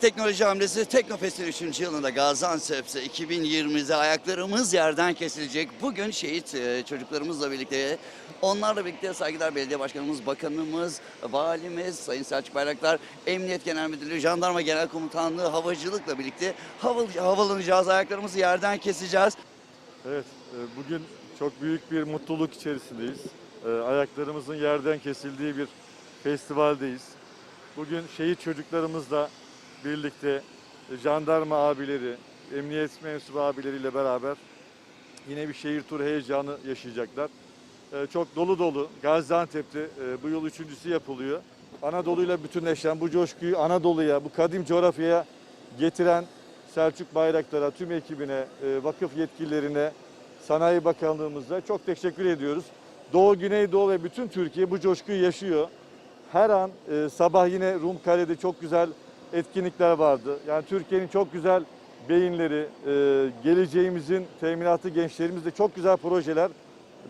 Teknoloji hamlesi Teknofest'in 3. yılında Gaziantep'te 2020'de ayaklarımız yerden kesilecek. Bugün şehit e, çocuklarımızla birlikte, onlarla birlikte saygılar belediye başkanımız, bakanımız, valimiz, Sayın Selçuk Bayraktar, Emniyet Genel Müdürlüğü, Jandarma Genel Komutanlığı, havacılıkla birlikte havalı, havalanacağız, ayaklarımızı yerden keseceğiz. Evet, e, bugün çok büyük bir mutluluk içerisindeyiz. E, Ayaklarımızın yerden kesildiği bir festivaldeyiz. Bugün şehit çocuklarımızla birlikte jandarma abileri, emniyet mensubu abileriyle beraber yine bir şehir turu heyecanı yaşayacaklar. E, Çok dolu dolu. Gaziantep'te e, bu yıl üçüncüsü yapılıyor. Anadolu'yla bütünleşen bu coşkuyu Anadolu'ya, bu kadim coğrafyaya getiren Selçuk Bayraktar'a, tüm ekibine, e, vakıf yetkililerine, Sanayi Bakanlığımıza çok teşekkür ediyoruz. Doğu, Güneydoğu ve bütün Türkiye bu coşkuyu yaşıyor. Her an e, sabah yine Rum Kale'de çok güzel etkinlikler vardı. Yani Türkiye'nin çok güzel beyinleri, e, geleceğimizin teminatı gençlerimizde çok güzel projeler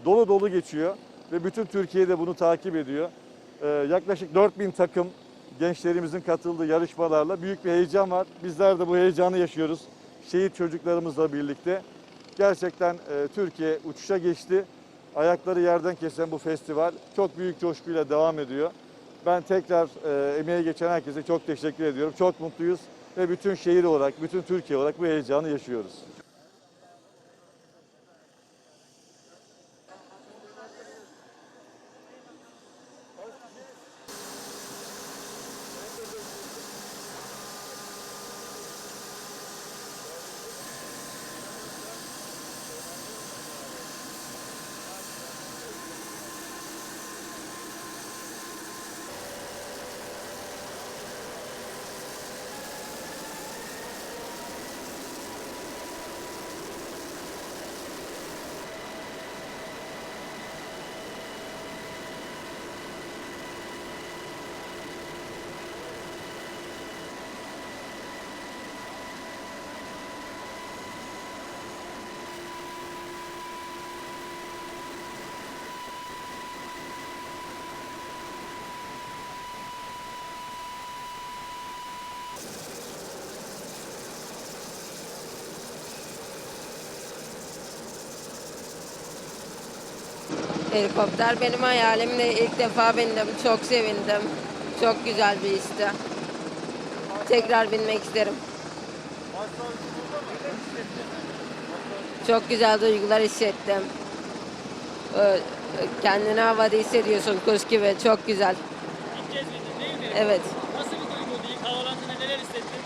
dolu dolu geçiyor. Ve bütün Türkiye de bunu takip ediyor. E, yaklaşık 4000 takım gençlerimizin katıldığı yarışmalarla büyük bir heyecan var. Bizler de bu heyecanı yaşıyoruz. Şehit çocuklarımızla birlikte. Gerçekten e, Türkiye uçuşa geçti. Ayakları yerden kesen bu festival çok büyük coşkuyla devam ediyor. Ben tekrar e, emeğe geçen herkese çok teşekkür ediyorum. Çok mutluyuz ve bütün şehir olarak, bütün Türkiye olarak bu heyecanı yaşıyoruz. Helikopter benim hayalimde ilk defa bindim. Çok sevindim. Çok güzel bir histi. Tekrar binmek isterim. Çok güzel duygular hissettim. Kendini havada hissediyorsun kuş gibi. Çok güzel. İlk kez bindin değil mi? Evet. Nasıl bir duyguydu? İlk havalandığında neler hissettin?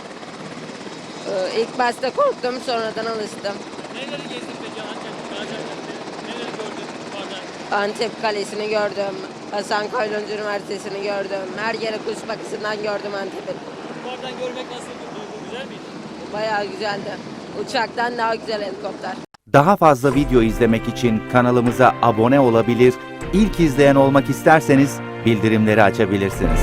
İlk başta korktum sonradan alıştım. Neleri gezdin peki Antep, Gaziantep'te? Neleri gördün yukarıdan? Antep Kalesi'ni gördüm. Hasan Kayloncu Üniversitesi'ni gördüm. Her yere kuş bakısından gördüm Antep'i. Yukarıdan görmek nasıl bir duygu? Güzel miydi? Bayağı güzeldi. Uçaktan daha güzel helikopter. Daha fazla video izlemek için kanalımıza abone olabilir, ilk izleyen olmak isterseniz bildirimleri açabilirsiniz.